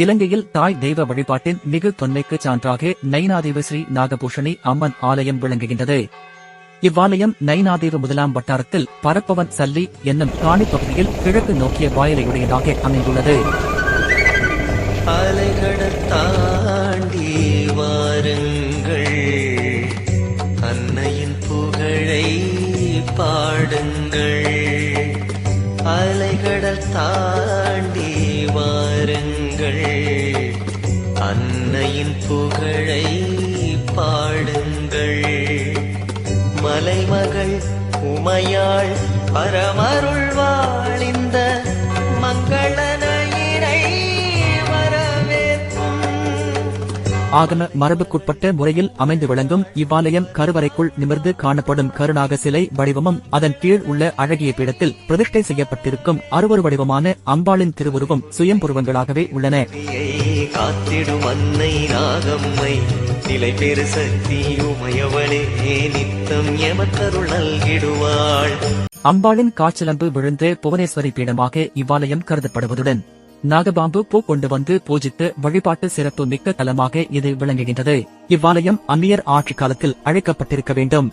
இலங்கையில் தாய் தெய்வ வழிபாட்டின் மிகு தொன்மைக்கு சான்றாக நைனாதேவ ஸ்ரீ நாகபூஷணி அம்மன் ஆலயம் விளங்குகின்றது. இவ்வாலயம் நைனாதேவ முதலாம் வட்டாரத்தில் பரப்பவன் சல்லி என்னும் காணி பகுதியில் கிழக்கு நோக்கிய வாயிலையுடையதாக அமைந்துள்ளது. பாடுங்கள் அன்னையின் புகழை பாடுங்கள். மலைமகள் உமையாள் பரமருள்வாழிந்த மங்கள ஆகம மரபுக்குட்பட்ட முறையில் அமைந்து விளங்கும் இவ்வாலயம் கருவறைக்குள் நிமிர்ந்து காணப்படும் கருணாக சிலை வடிவமும் அதன் கீழ் உள்ள அழகிய பீடத்தில் பிரதிஷ்டை செய்யப்பட்டிருக்கும் அறுவரு வடிவமான அம்பாளின் திருவுருவம் சுயம்புருவங்களாகவே உள்ளன. சக்தியை காத்திடும் அன்னை நாகம்மை நிலை பெரு சக்தி உமையவளே நித்தம் எமக்கருள் நல்கிடுவாள். அம்பாளின் காய்ச்சலம்பு விழுந்த புவனேஸ்வரி பீடமாக இவ்வாலயம் கருதப்படுவதுடன் நாகபாம்பு பூ கொண்டு வந்து பூஜித்து வழிபாட்டு சிறப்பு மிக்க தலமாக இது விளங்குகின்றது. இவ்வாலயம் அந்நியர் ஆட்சி காலத்தில் அழைக்கப்பட்டிருக்க வேண்டும்.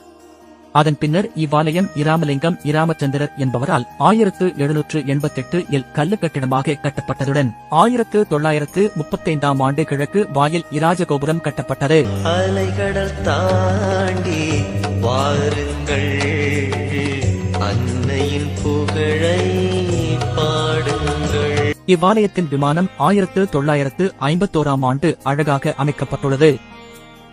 அதன் பின்னர் இவ்வாலயம் இராமலிங்கம் இராமச்சந்திரர் என்பவரால் ஆயிரத்து எழுநூற்று எண்பத்தெட்டு இல் கல்லு கட்டிடமாக கட்டப்பட்டதுடன் ஆயிரத்து தொள்ளாயிரத்து முப்பத்தைந்தாம் ஆண்டு கிழக்கு வாயில் இராஜகோபுரம் கட்டப்பட்டது. அலைகடல் தாண்டி இவ்வாலயத்தின் விமானம் ஆயிரத்து தொள்ளாயிரத்து ஐம்பத்தோராம் ஆண்டு அழகாக அமைக்கப்பட்டுள்ளது.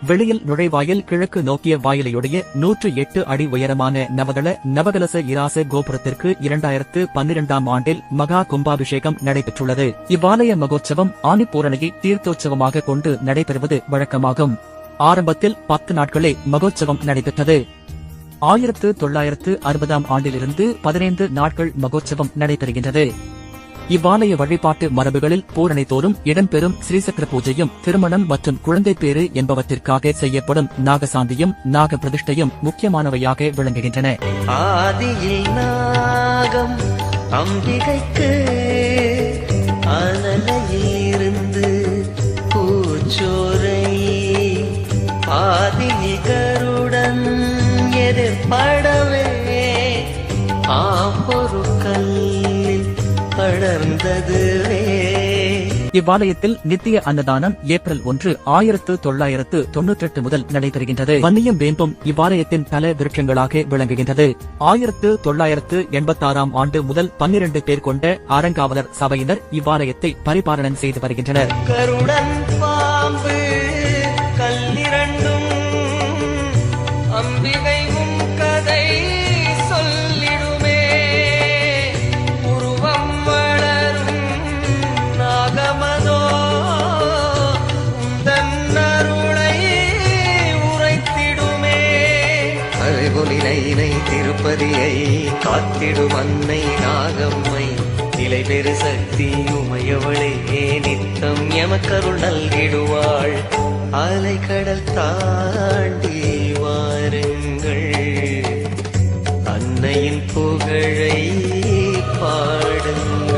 வெளியில் நுழைவாயில் கிழக்கு நோக்கிய வாயிலையுடைய நூற்று எட்டு அடி உயரமான நவதள நவகலச இராச கோபுரத்திற்கு இரண்டாயிரத்து பன்னிரெண்டாம் ஆண்டில் மகா கும்பாபிஷேகம் நடைபெற்றுள்ளது. இவ்வாலய மகோற்சவம் ஆணிப்பூரணியை தீர்த்தோற்சவமாக கொண்டு நடைபெறுவது வழக்கமாகும். ஆரம்பத்தில் பத்து நாட்களே மகோற்சவம் நடைபெற்றது. ஆயிரத்து தொள்ளாயிரத்து அறுபதாம் ஆண்டிலிருந்து பதினைந்து நாட்கள் மகோற்சவம் நடைபெறுகின்றது. இவ்வாலய வழிபாட்டு மரபுகளில் பூரணைத்தோறும் இடம்பெறும் ஸ்ரீசக்கர பூஜையும் திருமணம் மற்றும் குழந்தை பேறு என்பவற்றிற்காக செய்யப்படும் நாகசாந்தியும் நாக பிரதிஷ்டையும் முக்கியமானவையாக விளங்குகின்றன. ஆதியில் நாகம் அம்பிகைக்கு அனலையில் இருந்து பூச்சோரை ஆதியில் கருடன் எதிர்படவே பொருட்கள் இவ்வாலயத்தில் நித்திய அன்னதானம் ஏப்ரல் ஒன்று ஆயிரத்து தொள்ளாயிரத்து தொன்னூற்றி எட்டு முதல் நடைபெறுகின்றது. வன்னியும் வேம்பும் இவ்வாலயத்தின் தல விருட்சங்களாக விளங்குகின்றது. ஆயிரத்து தொள்ளாயிரத்து எண்பத்தாறாம் ஆண்டு முதல் பன்னிரண்டு பேர் கொண்ட அறங்காவலர் சபையினர் இவ்வாலயத்தை பரிபாலனம் செய்து வருகின்றனர். தினை திருப்பதியை காத்திடும் அன்னை நாகம்மை. நிலை பெரு சக்தி உமையவளே நித்தம் எமக்கருள் நல்கிடுவாள். அலை கடல் தாண்டி வாருங்கள். அன்னையின் புகழை பாடுங்கள்.